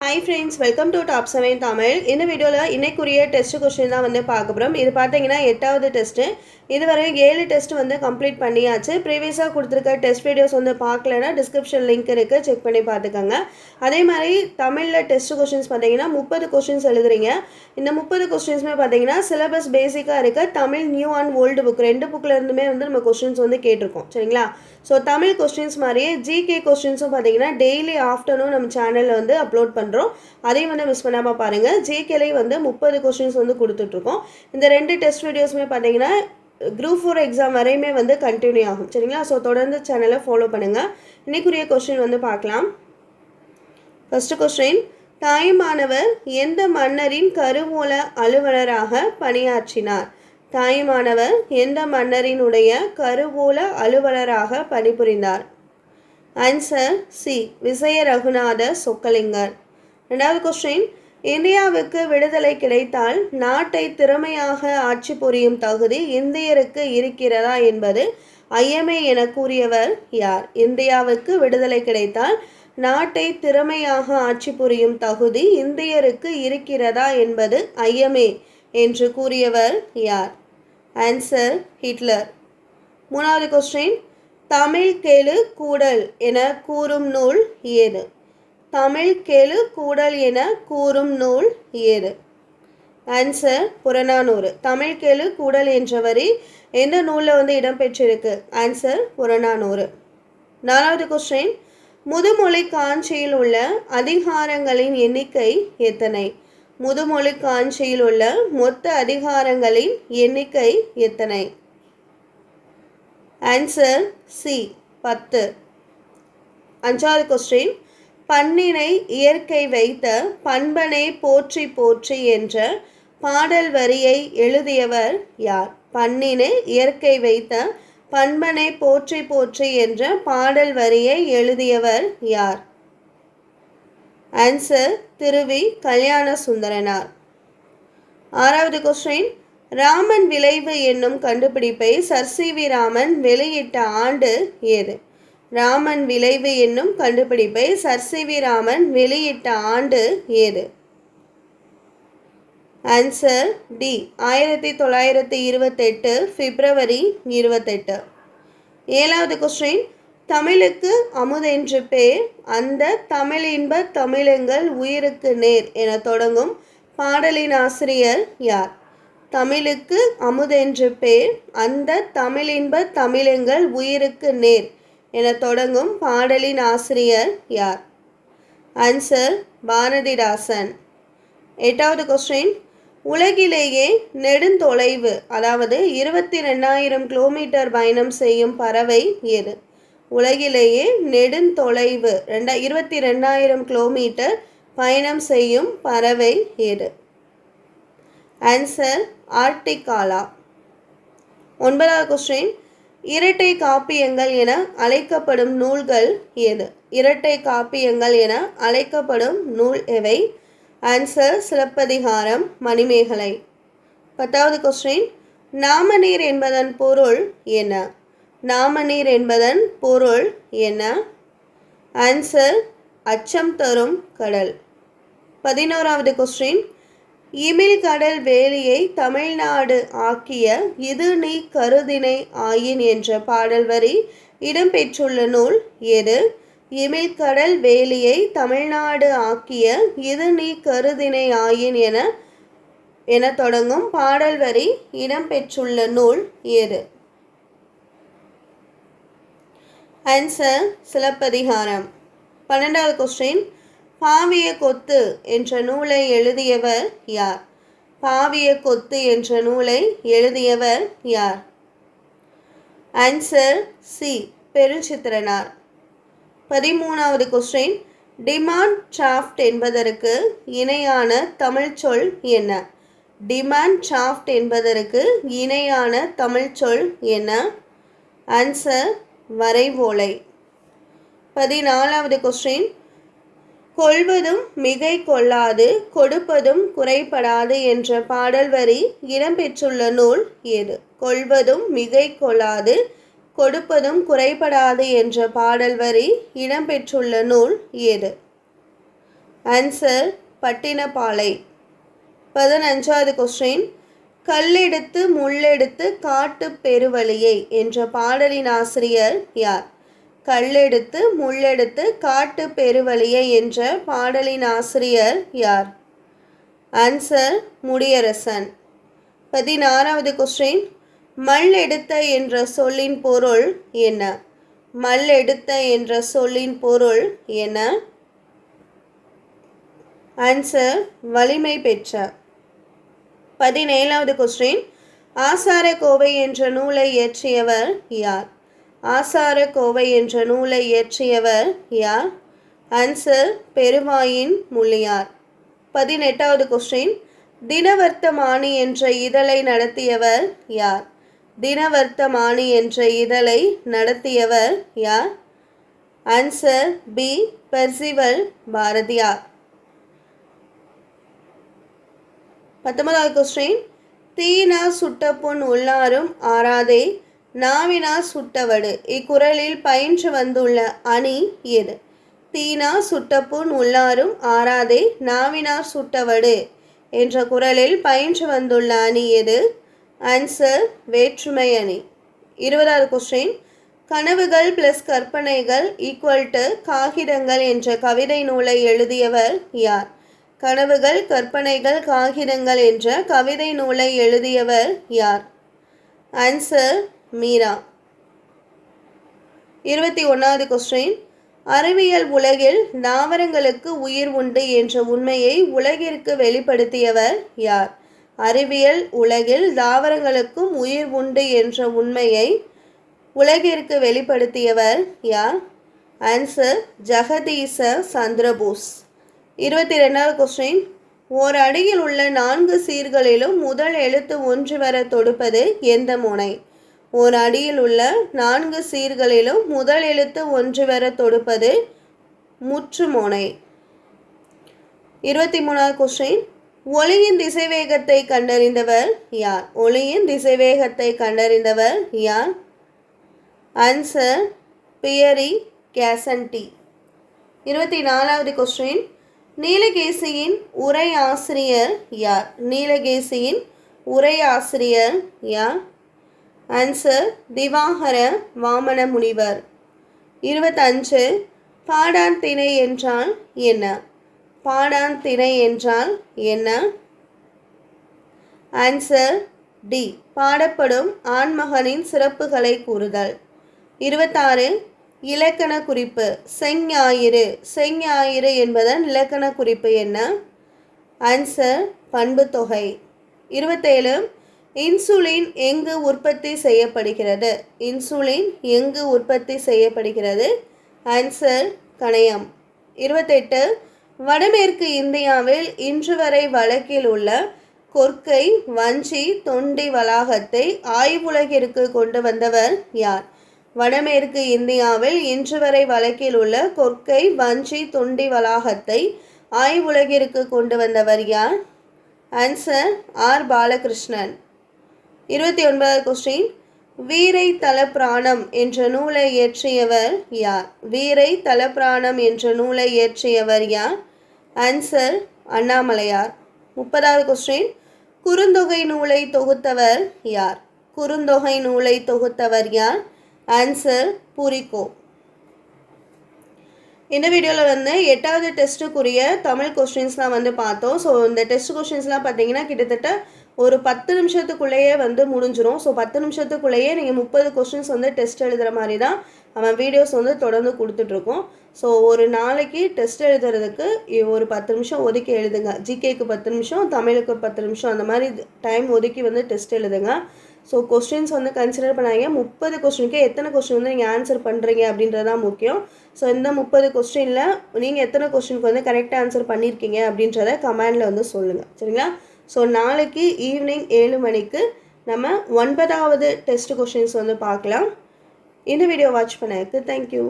Hi friends welcome to top seven Tamil இந்த வீடியோவில் இன்னைக்குரிய test question தான் வந்து பார்க்க போகிறோம் இது பார்த்தீங்கன்னா எட்டாவது டெஸ்ட்டு இதுவரை ஏழு டெஸ்ட் வந்து கம்ப்ளீட் பண்ணியாச்சு. ப்ரீவியஸாக கொடுத்துருக்க டெஸ்ட் வீடியோஸ் வந்து பார்க்கலன்னா டிஸ்கிரிப்ஷன் லிங்க் இருக்குது செக் பண்ணி பார்த்துக்கோங்க. அதே மாதிரி தமிழில் டெஸ்ட் கொஸ்டின்ஸ் பார்த்தீங்கன்னா முப்பது கொஷின்ஸ் எழுதுறீங்க. இந்த முப்பது கொஸ்டின்ஸுமே பார்த்தீங்கன்னா சிலபஸ் பேசிக்காக இருக்க Tamil new and old book ரெண்டு புக்கிலேருந்துமே வந்து நம்ம கொஸ்டின்ஸ் வந்து கேட்டிருக்கோம். சரிங்களா? ஸோ தமிழ் கொஸ்டின்ஸ் மாதிரியே ஜிகே கொஸ்டின்ஸும் பார்த்தீங்கன்னா டெய்லி ஆஃப்டர்நூன் நம்ம சேனலில் வந்து அப்லோட் பண்ணுறோம் அதையும் வந்து மிஸ் பண்ணாமல் பாருங்கள் ஜேகேலே வந்து முப்பது கொஸ்டின்ஸ் வந்து கொடுத்துட்ருக்கோம். இந்த ரெண்டு டெஸ்ட் வீடியோஸுமே பார்த்தீங்கன்னா குரூப் ஃபோர் எக்ஸாம் வரையுமே வந்து கண்டினியூ ஆகும். சரிங்களா? ஸோ தொடர்ந்து சேனலை ஃபாலோ பண்ணுங்கள் இன்னைக்குரிய கொஸ்டின் வந்து பார்க்கலாம். ஃபஸ்ட்டு கொஸ்டின் தாய்மானவர் எந்த மன்னரின் கருவூல அலுவலராக பணியாற்றினார்? தாய்மானவர் எந்த மன்னரினுடைய கருவூல அலுவலராக பணிபுரிந்தார்? Answer C Vijaya Raghunatha Chokkalingar. ரெண்டாவது கொஸ்டின் இந்தியாவுக்கு விடுதலை கிடைத்தால் நாட்டை திறமையாக ஆட்சி புரியும் தகுதி இந்தியருக்கு இருக்கிறதா என்பது ஐஎம்ஏ என கூறியவர் யார்? இந்தியாவுக்கு விடுதலை கிடைத்தால் நாட்டை திறமையாக ஆட்சி புரியும் தகுதி இந்தியருக்கு இருக்கிறதா என்பது ஐஎம்ஏ என்று கூறியவர் யார்? ஆன்சர் ஹிட்லர் மூணாவது கொஸ்டின் தமிழ் கேளு கூடல் என கூறும் நூல் ஏது? தமிழ் கெழு கூடல் என கூறும் நூல் ஏது ஆன்சர் புறநானூறு. தமிழ் கெழு கூடல் என்ற வரி எந்த நூலில் வந்து இடம்பெற்றிருக்கு? ஆன்சர் புறநானூறு. நாலாவது கொஸ்டின் முதுமொழி காஞ்சியில் உள்ள அதிகாரங்களின் எண்ணிக்கை எத்தனை? முதுமொழி காஞ்சியில் உள்ள மொத்த அதிகாரங்களின் எண்ணிக்கை எத்தனை? ஆன்சர் சி பத்து. அஞ்சாவது கொஸ்டின் பண்ணினை இயற்கை வைத்த பண்பனை போற்றி போற்றி என்ற பாடல் வரியை எழுதியவர் யார்? பண்ணினை இயற்கை வைத்த பண்பனை போற்றி போற்றி என்ற பாடல் வரியை எழுதியவர் யார்? ஆன்சர் திருவி கல்யாண சுந்தரனார் ஆறாவது கொஸ்டின் ராமன் விளைவு என்னும் கண்டுபிடிப்பை சர் சி வி ராமன் வெளியிட்ட ஆண்டு ஏது? ராமன் விளைவு என்னும் கண்டுபிடிப்பை சர் ராமன் வெளியிட்ட ஆண்டு ஏது? ஆன்சர் டி ஆயிரத்தி தொள்ளாயிரத்தி இருபத்தெட்டு பிப்ரவரி இருபத்தெட்டு. ஏழாவது கொஸ்டின் தமிழுக்கு அமுதென்று பேர் அந்த தமிழின்ப தமிழெங்கள் உயிருக்கு நேர் என தொடங்கும் பாடலின் ஆசிரியர் யார்? தமிழுக்கு அமுதென்று பேர் அந்த தமிழின்ப தமிழெங்கள் உயிருக்கு நேர் என தொடங்கும் பாடலின் ஆசிரியர் யார்? ஆன்சர் பாரதிதாசன். எட்டாவது கொஸ்டின் உலகிலேயே நெடுந்தொலைவு அதாவது இருபத்தி ரெண்டாயிரம் கிலோமீட்டர் பயணம் செய்யும் பறவை எது? உலகிலேயே நெடுந்தொலைவு ரெண்டா இருபத்தி ரெண்டாயிரம் கிலோமீட்டர் பயணம் செய்யும் பறவை எது? ஆன்சர் ஆர்டிகாலா ஒன்பதாவது கொஸ்டின் இரட்டை காப்பியங்கள் என அழைக்கப்படும் நூல்கள் எது? இரட்டை காப்பியங்கள் என அழைக்கப்படும் நூல் எவை? ஆன்சர் சிலப்பதிகாரம் மணிமேகலை. பத்தாவது கொஸ்டின் நாமநீர் என்பதன் பொருள் என்ன? நாமநீர் என்பதன் பொருள் என்ன? ஆன்சர் அச்சம் தரும் கடல். பதினோராவது கொஸ்டின் இமில்கடல் வேலியை தமிழ்நாடு ஆக்கிய இது நீ கருதினை ஆயின் என்ற பாடல் வரி இடம்பெற்றுள்ள நூல் எது? இமில்கடல் வேலியை தமிழ்நாடு ஆக்கிய இது நீ கருதினை ஆயின் என என தொடங்கும் பாடல் வரி இடம்பெற்றுள்ள நூல் எது? ஆன்சர் சிலப்பதிகாரம். பன்னெண்டாவது கொஸ்டின் பாவிய கொத்து என்ற நூலை எழுதியவர் யார்? பாவிய கொத்து என்ற நூலை எழுதியவர் யார்? Answer C Perunchithiranar. பதிமூணாவது கொஸ்டின் டிமாண்ட் டிராஃப்ட் என்பதற்கு இணையான தமிழ் சொல் என்ன? டிமாண்ட் டிராஃப்ட் என்பதற்கு இணையான தமிழ் சொல் என்ன? ஆன்சர் வரைவோலை. பதினாலாவது கொஸ்டின் கொள்வதும் மிகை கொள்ளாது கொடுப்பதும் குறைபடாது என்ற பாடல் வரி இடம்பெற்றுள்ள நூல் எது? கொள்வதும் மிகை கொள்ளாது கொடுப்பதும் குறைபடாது என்ற பாடல் வரி இடம்பெற்றுள்ள நூல் எது? ஆன்சர் பட்டினப்பாலை. பதினஞ்சாவது கொஸ்டின் கல்லெடுத்து முள்ளெடுத்து காட்டு பெருவழியை என்ற பாடலின் ஆசிரியர் யார்? கல்லெடுத்து முள்ளெடுத்து காட்டு பெருவழியை என்ற பாடலின் ஆசிரியர் யார்? ஆன்சர் முடியரசன். பதினாறாவது கொஸ்டின் மல் எடுத்த என்ற சொல்லின் பொருள் என்ன? மல் எடுத்த என்ற சொல்லின் பொருள் என்ன? ஆன்சர் வலிமை பெற்ற. பதினேழாவது கொஸ்டின் ஆசார கோவை என்ற நூலை இயற்றியவர் யார்? ஆசார கோவை என்ற நூலை இயற்றியவர் யார்? ஆன்சர் பெருமாயின் முள்ளியார். பதினெட்டாவது கொஸ்டின் தினவர்த்தமானி என்ற இதழை நடத்தியவர் யார்? தினவர்த்தமானி என்ற இதழை நடத்தியவர் யார்? Answer P Percival Bharathiyar. பத்தொன்பதாவது கொஸ்டின் தீனா சுட்ட உள்ளாரும் ஆறாதே நாவினா சுட்டவடு இக்குறளில் பயின்று வந்துள்ள அணி எது? தீனா சுட்டப்புண் உள்ளாரும் ஆறாதே நாவினார் சுட்டவடு என்ற குரலில் பயின்று வந்துள்ள அணி எது? ஆன்சர் வேற்றுமை அணி. இருபதாவது கொஸ்டின் கனவுகள் பிளஸ் கற்பனைகள் ஈக்குவல் டு காகிதங்கள் என்ற கவிதை நூலை எழுதியவர் யார்? கனவுகள் கற்பனைகள் காகிதங்கள் என்ற கவிதை நூலை எழுதியவர் யார்? ஆன்சர் மீரா. இருபத்தி ஒன்றாவது கொஸ்டின் அறிவியல் உலகில் தாவரங்களுக்கு உயிர் உண்டு என்ற உண்மையை உலகிற்கு வெளிப்படுத்தியவர் யார்? அறிவியல் உலகில் தாவரங்களுக்கும் உயிர் உண்டு என்ற உண்மையை உலகிற்கு வெளிப்படுத்தியவர் யார்? ஆன்சர் ஜெகதீச சந்திரபோஸ் இருபத்தி ரெண்டாவது கொஸ்டின் ஓர் அடியில் உள்ள நான்கு சீர்களிலும் முதல் எழுத்து ஒன்று வர தொடுப்பது எந்த முனை? ஓர் அடியில் உள்ள நான்கு சீர்களிலும் முதல் எழுத்து ஒன்று வர தொடுப்பது முற்றுமோனை. இருபத்தி மூணாவது கொஸ்டின் ஒளியின் திசைவேகத்தை கண்டறிந்தவர் யார்? ஒளியின் திசைவேகத்தை கண்டறிந்தவர் யார்? ஆன்சர் பியரி கேசன்டி இருபத்தி நாலாவது கொஸ்டின் நீலகேசியின் உரை ஆசிரியர் யார்? நீலகேசியின் உரை ஆசிரியர் யார்? ஆன்சர் திவாகர வாமன முனிவர். இருபத்தஞ்சு பாடான் திணை என்றால் என்ன? பாடான் திணை என்றால் என்ன? ஆன்சர் டி பாடப்படும் ஆண்மகனின் சிறப்புகளை கூறுதல். இருபத்தாறு இலக்கண குறிப்பு செஞ்ஞாயிறு செஞ்ஞாயிறு என்பதன் இலக்கண குறிப்பு என்ன? ஆன்சர் பண்பு தொகை. இருபத்தேழு இன்சுலின் எங்கு உற்பத்தி செய்யப்படுகிறது? இன்சுலின் எங்கு உற்பத்தி செய்யப்படுகிறது? ஆன்சர் கணையம். இருபத்தெட்டு. வடமேற்கு இந்தியாவில் இன்று வரை வழக்கில் உள்ள கொற்கை வஞ்சி தொண்டி வளாகத்தை ஆய்வுலகிற்கு கொண்டு வந்தவர் யார்? வடமேற்கு இந்தியாவில் இன்று வரை வழக்கில் உள்ள கொற்கை வஞ்சி தொண்டி வளாகத்தை ஆய்வுலகிற்கு கொண்டு வந்தவர் யார்? Answer R. பாலகிருஷ்ணன். இருபத்தி ஒன்பதாவது கொஸ்டின் வீரை தலப்பிராணம் என்ற நூலை இயற்றியவர் யார்? வீரை தலப்பிராணம் என்ற நூலை இயற்றியவர் யார்? ஆன்சர் அண்ணாமலையார். முப்பதாவது கொஸ்டின் குறுந்தொகை நூலை தொகுத்தவர் யார்? குறுந்தொகை நூலை தொகுத்தவர் யார்? ஆன்சர் பூரிக்கோ. இந்த வீடியோவில் வந்து எட்டாவது டெஸ்ட்டுக்குரிய தமிழ் கொஸ்டின்ஸ்லாம் வந்து பார்த்தோம். ஸோ இந்த டெஸ்ட் கொஸ்டின்ஸ்லாம் பார்த்தீங்கன்னா கிட்டத்தட்ட ஒரு பத்து நிமிஷத்துக்குள்ளேயே வந்து முடிஞ்சிடும் ஸோ பத்து நிமிஷத்துக்குள்ளேயே நீங்கள் முப்பது கொஸ்டின்ஸ் வந்து டெஸ்ட் எழுதுகிற மாதிரி தான் அவன் வீடியோஸ் வந்து தொடர்ந்து கொடுத்துட்ருக்கோம். ஸோ ஒரு நாளைக்கு டெஸ்ட் எழுதுறதுக்கு ஒரு பத்து நிமிஷம் ஒதுக்கி எழுதுங்க. ஜிகேக்கு பத்து நிமிஷம் தமிழுக்கு பத்து நிமிஷம் அந்த மாதிரி டைம் ஒதுக்கி வந்து டெஸ்ட் எழுதுங்க. ஸோ கொஸ்டின்ஸ் வந்து கன்சிடர் பண்ணாங்க முப்பது கொஸ்டினுக்கு எத்தனை கொஸ்டின் வந்து நீங்கள் ஆன்சர் பண்ணுறீங்க அப்படின்றதான் முக்கியம். ஸோ இந்த முப்பது கொஸ்டினில் நீங்கள் எத்தனை கொஸ்டினுக்கு வந்து கரெக்டாக ஆன்சர் பண்ணியிருக்கீங்க அப்படின்றத கமெண்டில் வந்து சொல்லுங்கள் சரிங்களா? ஸோ நாளைக்கு ஈவினிங் ஏழு மணிக்கு நம்ம ஒன்பதாவது டெஸ்ட் கொஷின்ஸ் வந்து பார்க்கலாம். இந்த வீடியோ வாட்ச் பண்ணதுக்கு தேங்க்யூ